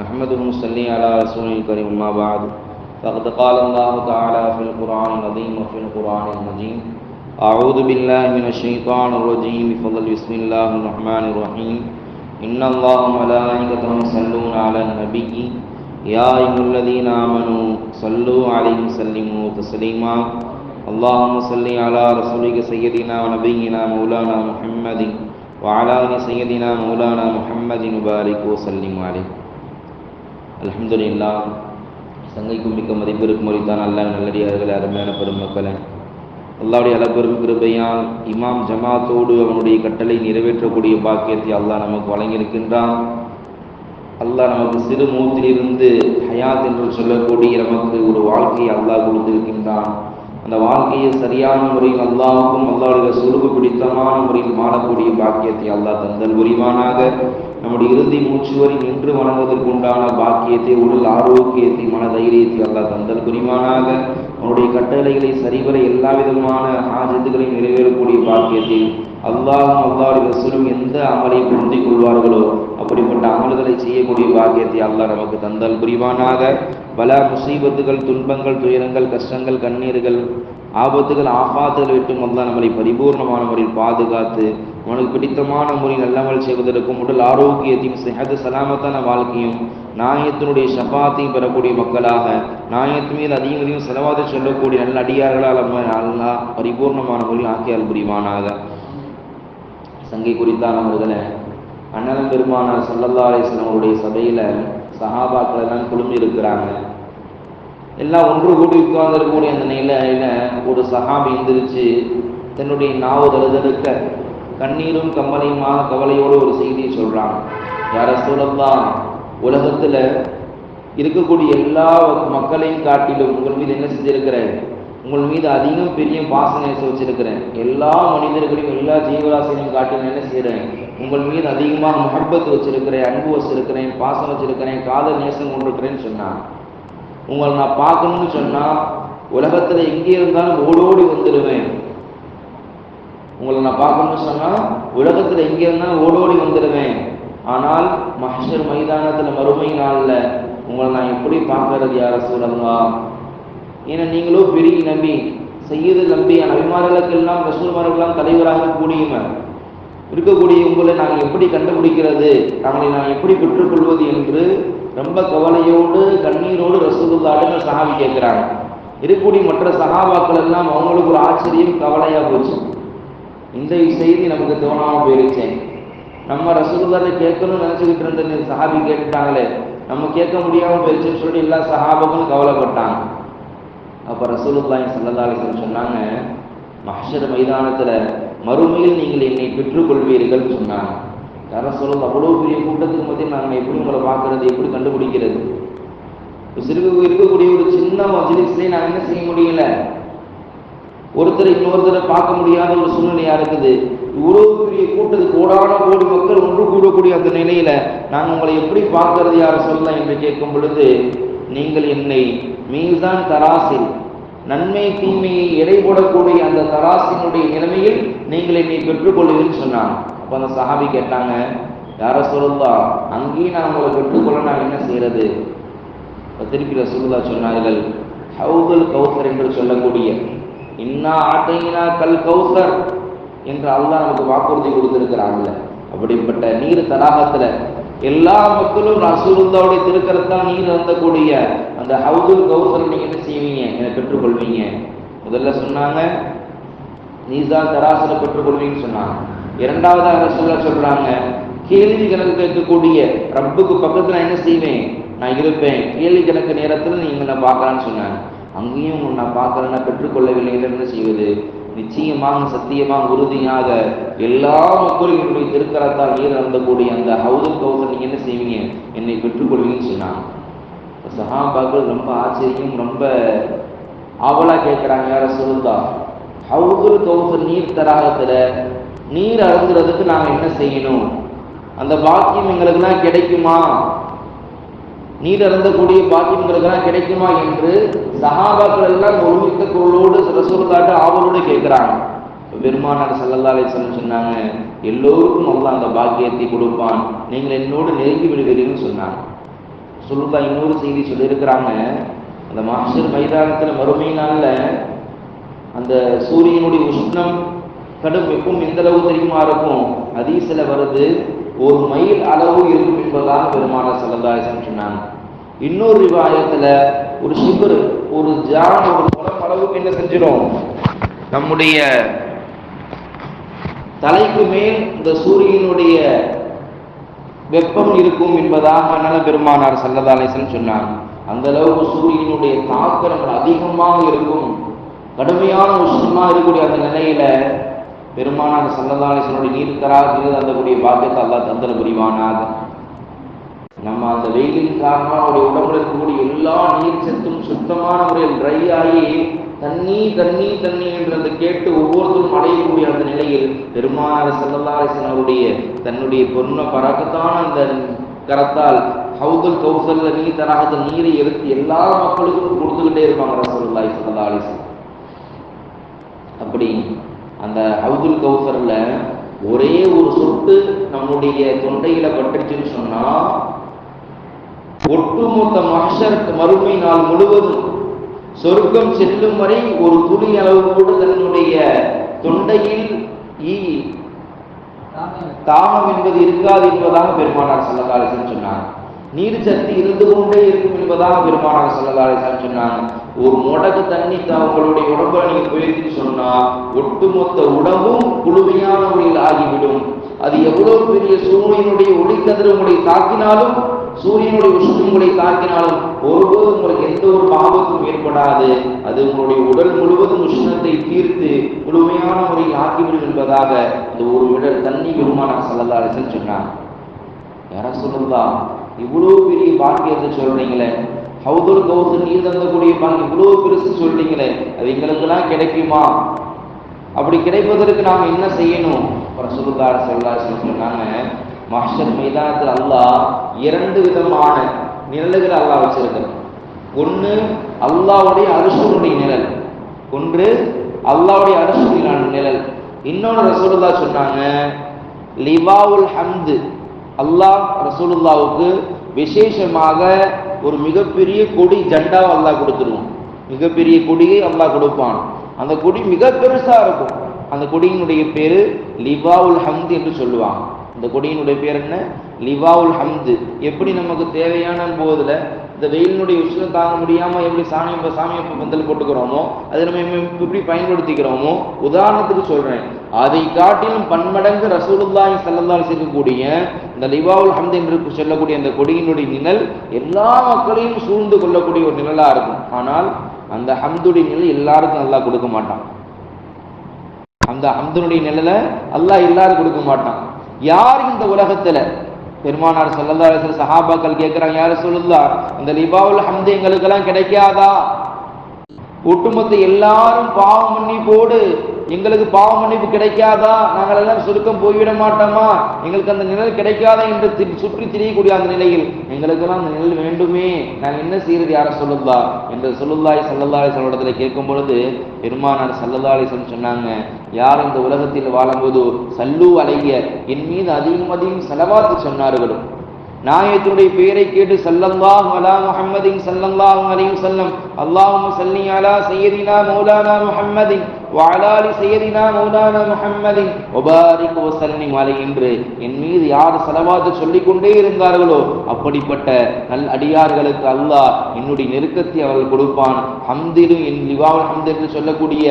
نحمده ونصلي على رسوله الكريم أما بعد. فقد قال الله تعالى في القرآن العظيم وفي القرآن المجيد أعوذ بالله من الشيطان الرجيم بفضل بسم الله الرحمن الرحيم إن الله وملائكته يصلون على النبي يا أيها الذين آمنوا صلوا عليه وسلموا تسليما اللهم صل على رسولك سيدنا ونبينا مولانا محمد وعلى آل سيدنا مولانا محمد وبارك وسلم عليه அலமதுல்லா சங்கைக்கும் மிக்க மதிப்பிற்கும் மொழித்தான் அல்ல நல்லடியார்கள் அருமையான பெருமக்களை அல்லாவுடைய அளப்பெரும் கிருபையால் இமாம் ஜமாத்தோடு அவனுடைய கட்டளை நிறைவேற்றக்கூடிய பாக்கியத்தை அல்லாஹ் நமக்கு வழங்கியிருக்கின்றான். அல்லாஹ் நமக்கு சிறு மூத்திலிருந்து ஹயாத் என்று சொல்லக்கூடிய நமக்கு ஒரு வாழ்க்கையை அல்லாஹ் கொடுத்திருக்கின்றான். அந்த வாழ்க்கையை சரியான முறையில் அல்லாவுக்கும் அல்லாவுடைய சுருகு பிடித்தமான முறையில் மாறக்கூடிய பாக்கியத்தை அல்லாஹ் தந்தல் புரிவானாக. நம்முடைய இறுதி மூச்சு வரை நின்று வணங்குவதற்கு உண்டான பாக்கியத்தை உடல் ஆரோக்கியத்தை மன தைரியத்தை அல்லா தந்தல். புரிமானாக அவனுடைய கட்டளைகளை சரிவர எல்லா விதமான ஆஜத்துகளையும் நிறைவேறக்கூடிய பாக்கியத்தை அல்லாஹும் அல்லாவுடைய ரசூலும் எந்த அமலை பொருந்திக் கொள்வார்களோ அப்படிப்பட்ட அமல்களை செய்யக்கூடிய பாக்கியத்தை அல்லாஹ் நமக்கு தந்தல். புரிவானாக பல முசீபத்துகள் துன்பங்கள் துயரங்கள் கஷ்டங்கள் கண்ணீர்கள் ஆபத்துகள் ஆபாத்துகள் விட்டும் அல்லாஹ் நம்மளை பரிபூர்ணமான முறையில் பாதுகாத்து உனக்கு பிடித்தமான முறையில் நல்லமல் செய்வதற்கும் உடல் ஆரோக்கியத்தையும் செஹது சலாமத்தான வாழ்க்கையும் நாயத்தினுடைய ஷபாத்தையும் பெறக்கூடிய மக்களாக நாயத்து மீது அதிகங்களையும் செலவாத சொல்லக்கூடிய நல்ல அடியார்களால் நல்லா பரிபூர்ணமான முறையில் ஆக்கியால் புரிவானாக சங்கை குறித்தான முதல அண்ணன் பெருமானார் சல்லல்லா அவருடைய சபையில் சஹாபாக்கள் எல்லாம் குழுமி இருக்கிறாங்க. எல்லாம் ஒன்று கூடி கூடிய அந்த நிலையில ஒரு சஹாபி எந்திரிச்சு தன்னுடைய நாவு கண்ணீரும் கம்மலையுமாக கவலையோடு ஒரு செய்தியை சொல்றாங்க யார சூழல்லாம் உலகத்துல இருக்கக்கூடிய எல்லா மக்களையும் காட்டிலும் உங்கள் மீது என்ன செஞ்சிருக்கிறேன்? உங்கள் மீது அதிகம் பெரிய பாசம் வச்சிருக்கிறேன். எல்லா மனிதர்களையும் எல்லா ஜீவராசிகளையும் காட்டிலும் என்ன செய்கிறேன் உங்கள் மீது அதிகமாக முகப்பத்து வச்சிருக்கிறேன் அன்பு வச்சிருக்கிறேன் பாசம் வச்சிருக்கிறேன் காதல் நேசம் கொண்டிருக்கிறேன்னு சொன்னான். உங்களை நான் பார்க்கணும்னு சொன்னா உலகத்துல எங்கே இருந்தாலும் ஓடோடி வந்துடுவேன். உங்களை நான் பார்க்கணும்னு சொன்னால் உலகத்தில் எங்கே இருந்தாலும் ஓடோடி வந்துடுவேன் ஆனால் மஹர் மைதானத்தில் மறுமை நாளில் உங்களை நான் எப்படி பார்க்கறது யார சூழல்லா ஏன்னா நீங்களும் பெரிய நம்பி செய்யது நம்பி நபிமார்களுக்கெல்லாம் ரசூல்மார்களுக்கெல்லாம் தலைவராக கூடியவன் இருக்கக்கூடிய உங்களை நாங்கள் எப்படி கண்டுபிடிக்கிறது? நாங்களை நான் எப்படி பெற்றுக்கொள்வது என்று ரொம்ப கவலையோடு கண்ணீரோடு ரசூலுல்லாடு சஹாபி கேட்குறாங்க. இருக்கக்கூடிய மற்ற சகாபாக்கள் எல்லாம் அவங்களுக்கு ஒரு ஆச்சரியம் கவலையாக போச்சு. இந்த செய்தி நமக்கு தோணாமல் போயிருச்சேன் நம்ம ரசூலுல்லாட்ட கேட்கணும்னு நினச்சிக்கிட்டு இருந்த சஹாபி கேட்டுட்டாங்களே. நம்ம கேட்க முடியாமல் போயிருச்சுன்னு சொல்லிட்டு எல்லா சஹாபங்களும் கவலைப்பட்டாங்க. அப்போ ரசூலுல்லாஹி சல்லா அலிஸ்லம் சொன்னாங்க மஹர் மைதானத்தில் மறுமையில் நீங்கள் என்னை பெற்றுக்கொள்வீர்கள் சொன்னாங்க. யாரும் சொல்லுங்க அவ்வளோ பெரிய கூட்டத்துக்கு மத்தியில் நாங்கள் எப்படி உங்களை பார்க்கறது எப்படி கண்டுபிடிக்கிறது? சிறு இருக்கக்கூடிய ஒரு சின்ன மஜிலிஸ்லேயே நாங்கள் என்ன செய்ய முடியல? ஒருத்தர் இன்னொருத்தரை பார்க்க முடியாத ஒரு சூழ்நிலையா இருக்குது. இவ்வளோ பெரிய கூட்டத்துக்கு கோடான கோடி மக்கள் ஒன்று கூடக்கூடிய அந்த நிலையில நாங்கள் உங்களை எப்படி பார்க்கறது யார சொல்லலாம் என்று கேட்கும் பொழுது நீங்கள் என்னை மீதான் தராசில் நன்மை தீமையை எடை போடக்கூடிய அந்த தராசினுடைய நிலைமையில் நீங்கள் என்னை பெற்றுக்கொள்வீர்கள் சொன்னாங்க அப்போ அந்த சஹாபி கேட்டாங்க யார சொல்லா அங்கேயும் நான் உங்களை பெற்றுக்கொள்ள நான் என்ன செய்யறது? திருப்பி ரசூல்லா சொன்னார்கள் ஹவுதல் கௌசர் என்று சொல்லக்கூடிய இன்னா ஆட்டையினா கல் கௌசர் என்று அல்லாஹ் நமக்கு வாக்குறுதி கொடுத்திருக்கிறாங்கல்ல அப்படிப்பட்ட நீர் தடாகத்துல எல்லா மக்களும் ரசூலுல்லாவுடைய திருக்கரத்தால் நீர் அந்தக்கூடிய அந்த ஹவுதுல் கௌசர் நீங்க என்ன செய்வீங்க? என்னை பெற்றுக்கொள்வீங்க. முதல்ல சொன்னாங்க நீதான் தராசரை பெற்றுக்கொள்வீங்கன்னு சொன்னாங்க. இரண்டாவதாக சொல்ல சொல்றாங்க கேள்வி கணக்கு கேட்கக்கூடிய ரப்புக்கு பக்கத்துல என்ன செய்வேன்? நான் இருப்பேன். கேள்வி கணக்கு நேரத்தில் நீங்க என்ன பார்க்கலான்னு சொன்னாங்க. அங்கேயும் நான் பார்க்கறேன்னா பெற்றுக்கொள்ளவில்லை என்ன செய்வது? நிச்சயமாக சத்தியமாக உறுதியாக எல்லா மக்களும் என்னுடைய திருக்கரத்தால் நீர் நடந்தக்கூடிய அந்த ஹவுதல் கௌசர் நீங்கள் என்ன செய்வீங்க? என்னை பெற்றுக்கொள்வீங்கன்னு சொன்னாங்க. சஹாபாக்கள் ரொம்ப ஆச்சரியம் ரொம்ப ஆவலாக கேட்குறாங்க யார சொல்லுதா ஹவுதுல் கௌசர் நீர் தராகத்தில் நீர் அருந்துறதுக்கு நாங்கள் என்ன செய்யணும்? அந்த பாக்கியம் எங்களுக்குலாம் கிடைக்குமா? நீர் அருந்தக்கூடிய பாக்கியங்களுக்கெல்லாம் கிடைக்குமா என்று சஹாபாக்கள் எல்லாம் ஒருமித்த குரலோடு ரசூலுல்லாட்ட ஆவலோடு கேட்குறாங்க. பெருமானார் சல்லல்லா அலிஸ்லம் சொன்னாங்க எல்லோருக்கும் அல்லாஹ் அந்த பாக்கியத்தை கொடுப்பான். நீங்கள் என்னோடு நெருங்கி விடுவீர்கள்னு சொன்னாங்க. சொல்லுதா இன்னொரு செய்தி சொல்லியிருக்கிறாங்க அந்த மாஸ்டர் மைதானத்தில் மறுமை அந்த சூரியனுடைய உஷ்ணம் கடும் வெப்பம் எந்த அளவு தெரியுமா இருக்கும்? அதீசில வருது ஒரு மைல் அளவு இருக்கும் என்பதாக பெருமான சல்லதாசன் சொன்னாங்க. இன்னொரு ரிவாயத்துல ஒரு சிபர் ஒரு ஜான் ஒரு குளம் அளவுக்கு என்ன செஞ்சிடும் நம்முடைய தலைக்கு மேல் இந்த சூரியனுடைய வெப்பம் இருக்கும் என்பதாக நல்ல பெருமானார் சல்லதாலேசன் சொன்னார் அந்த அளவுக்கு சூரியனுடைய தாக்கம் அதிகமாக இருக்கும். கடுமையான உஷ்ணமாக இருக்கக்கூடிய அந்த நிலையில பெருமானார் சல்லதாலேசனுடைய நீர் தராக அந்தக்கூடிய பாக்கியத்தை அல்லா தந்தன புரிவானாக. நம்ம அந்த வெயிலின் காரணமாக அவருடைய உடம்புல இருக்கக்கூடிய எல்லா நீர் சத்தும் சுத்தமான முறையில் ட்ரை ஆகி தண்ணி தண்ணி தண்ணி என்று கேட்டு ஒவ்வொருத்தரும் அடையக்கூடிய அந்த நிலையில் பெருமானார் செல்லல்லாரசன் அவருடைய தன்னுடைய பொண்ண பறக்கத்தான அந்த கரத்தால் ஹவுதல் கௌசல்ல நீர் தராத நீரை எடுத்து எல்லா மக்களுக்கும் கொடுத்துக்கிட்டே இருப்பாங்க ரசோல்லாய் ஸல்லல்லாஹு அலைஹி அப்படி அந்த ஹவுதுல் கௌசர்ல ஒரே ஒரு சொட்டு நம்முடைய தொண்டையில பட்டுச்சுன்னு சொன்னா ஒட்டுமொத்த மகஷருக்கு மறுமை நாள் முழுவதும் சொர்க்கம் செல்லும் வரை ஒரு துளி அளவு கூட தன்னுடைய தொண்டையில் ஈ தாகம் என்பது இருக்காது என்பதாக பெருமானார் சல்லகாலிசன் சொன்னாங்க நீர் சக்தி இருந்து கொண்டே இருக்கும் என்பதாக பெருமானார் சல்லகாலிசன் சொன்னாங்க. ஒரு முடக்கு தண்ணி உங்களுடைய உடம்புல நீங்க போயிருக்குன்னு சொன்னா ஒட்டுமொத்த உடம்பும் குழுமையான முறையில் ஆகிவிடும். அது எவ்வளவு பெரிய சூரியனுடைய ஒளிக்கதிர் உங்களை தாக்கினாலும் சூரியனுடைய உஷ்ணம் உங்களை தாக்கினாலும் ஒருபோதும் உங்களுக்கு எந்த ஒரு பாபத்தும் ஏற்படாது. அது உங்களுடைய உடல் முழுவதும் உஷ்ணத்தை தீர்த்து முழுமையான முறையில் ஆக்கிவிடும் என்பதாக இந்த ஒரு விடல் தண்ணி பெருமானார் சல்லதாரசன் சொன்னாங்க. யார சொல்லுங்களா இவ்வளோ பெரிய பாக்கியத்தை சொல்றீங்களே? ஹவுதுல் கௌசன் நீர் தந்தக்கூடிய பாக்கி இவ்வளவு பெருசு சொல்றீங்களே? அது எங்களுக்கெல்லாம் கிடைக்குமா? அப்படி கிடைப்பதற்கு நாம் என்ன செய்யணும்? ரசூலுல்லாஹி ஸல்லல்லாஹு சொன்னாங்க மஹர் மைதானத்தில் அல்லாஹ் இரண்டு விதமான நிழல்கள் அல்லாஹ் வச்சிருக்கிறான். ஒன்று அல்லாவுடைய அரசுடைய நிழல். ஒன்று அல்லாவுடைய அரசுடைய நிழல். இன்னொன்று ரசூலுல்லாஹ் சொன்னாங்க லிவாவுல் ஹம்து. அல்லாஹ் ரசூலுல்லாவுக்கு விசேஷமாக ஒரு மிகப்பெரிய கொடி ஜெண்டாவை அல்லாஹ் கொடுத்துருவான். மிகப்பெரிய கொடியை அல்லாஹ் கொடுப்பான். அந்த கொடி மிக பெருசாக இருக்கும். அந்த கொடியினுடைய பேர் லிவாவுல் ஹம்து என்று சொல்லுவாங்க. இந்த கொடியினுடைய பேர் என்ன? லிவாவுல் ஹம்து. எப்படி நமக்கு தேவையான போதில் இந்த வெயிலினுடைய உஷ்ணம் தாங்க முடியாமல் எப்படி சாமி சாமியை பந்தல் போட்டுக்கிறோமோ அதை நம்ம எப்படி பயன்படுத்திக்கிறோமோ உதாரணத்துக்கு சொல்கிறேன் அதை காட்டிலும் பன்மடங்கு ரசூலுல்லாஹி ஸல்லல்லாஹு இருக்கக்கூடிய இந்த லிவாவுல் ஹம்த் என்று சொல்லக்கூடிய அந்த கொடியினுடைய நிழல் எல்லா மக்களையும் சூழ்ந்து கொள்ளக்கூடிய ஒரு நிழலா இருக்கும். ஆனால் அந்த ஹம்துடைய நிழல் எல்லாருக்கும் நல்லா கொடுக்க மாட்டான். அந்த ஹம்துனுடைய நிழலை அல்லாஹ் எல்லாரும் கொடுக்க மாட்டான். யார் இந்த உலகத்துல? பெருமானார் சல்லல்லா சஹாபாக்கள் கேட்கிறாங்க யாரு சொல்லுல்லா இந்த லிபாவுல் ஹம்து எங்களுக்கெல்லாம் கிடைக்காதா? ஒட்டுமொத்த எல்லாரும் பாவம் பண்ணி போடு எங்களுக்கு பாவ மன்னிப்பு கிடைக்காதா? நாங்கள் எல்லாம் சுருக்கம் போய்விட மாட்டோமா? எங்களுக்கு அந்த நிழல் கிடைக்காதா என்று சுற்றி திரியக்கூடிய அந்த நிலையில் எங்களுக்கெல்லாம் அந்த நிழல் வேண்டுமே. நாங்கள் என்ன செய்யறது யாரை சொல்லுதா என்று சொல்லுல்லாய் சல்லல்லாய் சொல்லிடத்துல கேட்கும் பொழுது பெருமானார் சல்லல்லாய் சொன்னாங்க யார் இந்த உலகத்தில் வாழும்போது சல்லு அலைய என் மீது அதிகம் அதிகம் செலவாத்து சொன்னார்களோ? நாயத்துடைய பெயரை கேட்டு சல்லல்லாஹு அலா முஹம்மதின் சல்லல்லாஹு அலையும் செல்லம் அல்லாஹும் சல்லி அலா சையதினா மௌலானா முஹம்மதின் وعلى ஆலி சய்யிதினா மௌலானா முஹம்மதின் வபாரிக் வஸல்லிம் அலைஹி என்று என் மீது யார் ஸலவாத் சொல்லிக் கொண்டே இருந்தார்களோ அப்படிப்பட்ட நல் அடியார்களுக்கு அல்லாஹ் என்னுடைய நெருக்கத்தை அவர்கள் கொடுப்பான். ஹம்திலும் என் லிவாவுல் ஹம்து என்று சொல்லக்கூடிய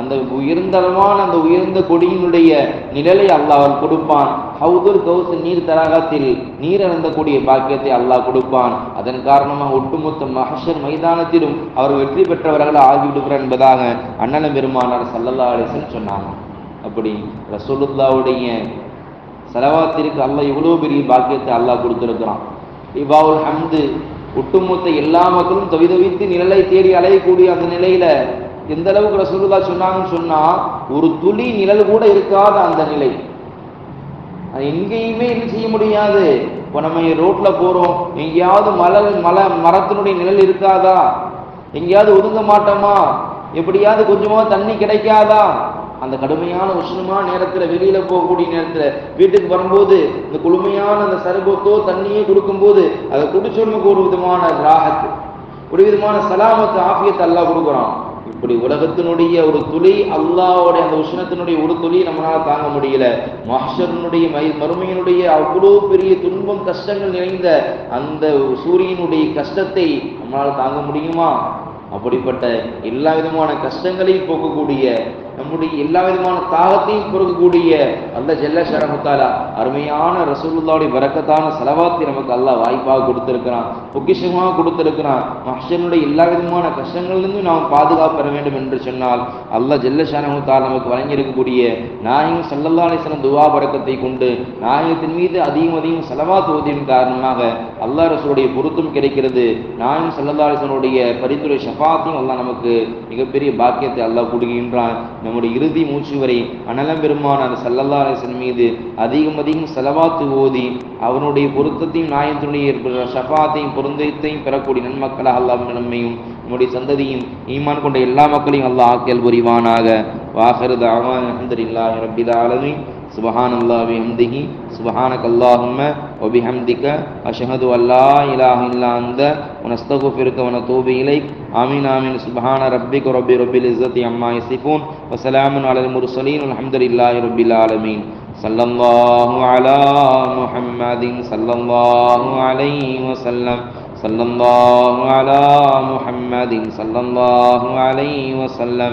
அந்த உயர்ந்தரமான அந்த உயர்ந்த கொடியினுடைய நிழலை அல்லாஹ் அவன் கொடுப்பான். ஹவுதுல் கௌஸ் நீர் தராகத்தில் நீர் அருந்தக்கூடிய பாக்கியத்தை அல்லாஹ் கொடுப்பான். அதன் காரணமாக ஒட்டுமொத்த மஹஷர் மைதானத்திலும் அவர் வெற்றி பெற்றவர்கள் ஆகிவிடுகிறார் என்பதாக அண்ணன பெருமானார் சல்லல்லா அலிசன் சொன்னாங்க. அப்படி ரசூலுல்லாவுடைய செலவாத்திற்கு அல்லாஹ் இவ்வளவு பெரிய பாக்கியத்தை அல்லாஹ் கொடுத்திருக்கிறான். இவாவுல் ஹம்து ஒட்டுமொத்த எல்லா மக்களும் தவிதவித்து நிழலை தேடி அலையக்கூடிய அந்த நிலையில எந்த அளவுக்கு ரசூலுல்லா சொன்னாங்கன்னு சொன்னா ஒரு துளி நிழல் கூட இருக்காத அந்த நிலை. அது எங்கேயுமே என்ன செய்ய முடியாது. இப்போ நம்ம ரோட்ல போறோம். எங்கேயாவது மலர் மலை மரத்தினுடைய நிழல் இருக்காதா? எங்கேயாவது ஒதுங்க மாட்டோமா? எப்படியாவது கொஞ்சமா தண்ணி கிடைக்காதா? அந்த கடுமையான உஷ்ணமான நேரத்தில் வெளியில போகக்கூடிய நேரத்தில் வீட்டுக்கு வரும்போது இந்த குளுமையான அந்த சருபத்தோ தண்ணியே கொடுக்கும்போது அதை குடிச்சு ஒரு விதமான ராகத்து ஒரு விதமான சலாமத்து ஆஃபியத்தை எல்லாம் கொடுக்குறான். இப்படி உலகத்தினுடைய ஒரு துளி அல்லாஹ்வுடைய அந்த உஷ்ணத்தினுடைய ஒரு துளி நம்மளால தாங்க முடியல. மஹ்ஷரனுடைய மை மறுமையினுடைய அவ்வளோ பெரிய துன்பம் கஷ்டங்கள் நிறைந்த அந்த சூரியனுடைய கஷ்டத்தை நம்மளால தாங்க முடியுமா? அப்படிப்பட்ட எல்லா விதமான கஷ்டங்களையும் போக்கக்கூடிய நம்முடைய எல்லா விதமான தாகத்தையும் பொறுக்கக்கூடிய அல்ல ஜெல்ல ஷரமுத்தாலா அருமையான ரசூலுல்லாவுடைய வரக்கத்தான செலவாத்தை நமக்கு அல்லாஹ் வாய்ப்பாக கொடுத்துருக்கிறான் பொக்கிஷமாக கொடுத்திருக்கிறான். மஹ்ஷனுடைய எல்லா விதமான கஷ்டங்களிலிருந்து நாம் பாதுகாப்பு பெற வேண்டும் என்று சொன்னால் அல்லாஹ் ஜெல்ல ஷரமுத்தால் நமக்கு வழங்கியிருக்கக்கூடிய நாயகம் சல்லல்லா அலிஸ்லம் துவா பறக்கத்தை கொண்டு நாயகத்தின் மீது அதிகம் அதிகம் செலவாத்து ஓதியின் காரணமாக அல்லாஹ் ரசூலுடைய பொருத்தம் கிடைக்கிறது. நாயகம் சல்லல்லா அலிஸ்லனுடைய பரிந்துரை ஷஃபாத்தையும் அல்லா நமக்கு மிகப்பெரிய பாக்கியத்தை அல்லாஹ் கொடுக்கின்றான். நம்முடைய இறுதி மூச்சு வரை அனலம் பெருமான அந்த சல்லல்லா அரசன் மீது அதிகம் அதிகம் செலவாத்து ஓதி அவனுடைய பொருத்தத்தையும் நாயத்தினுடைய ஷஃபாத்தையும் பொருந்தத்தையும் பெறக்கூடிய நன்மக்களாக அல்லாஹ் நம்மையும் நம்முடைய சந்ததியும் ஈமான் கொண்ட எல்லா மக்களையும் அல்லாஹ் ஆக்கியல் புரிவானாக. வாஹரு தாவான் அல்ஹம்துலில்லாஹி ரப்பில் سبحان الله بحمده. سبحانك اللهم وبحمدك أشهد أن لا إله إلا أنت ونستغفرك ونتوب إليك. آمين آمين. سبحان ربك رب رب العزة عما يصفون. وسلام على المرسلين. والحمد لله رب العالمين. صلى الله على محمد صلى الله عليه وسلم. صلى الله على محمد صلى الله عليه وسلم.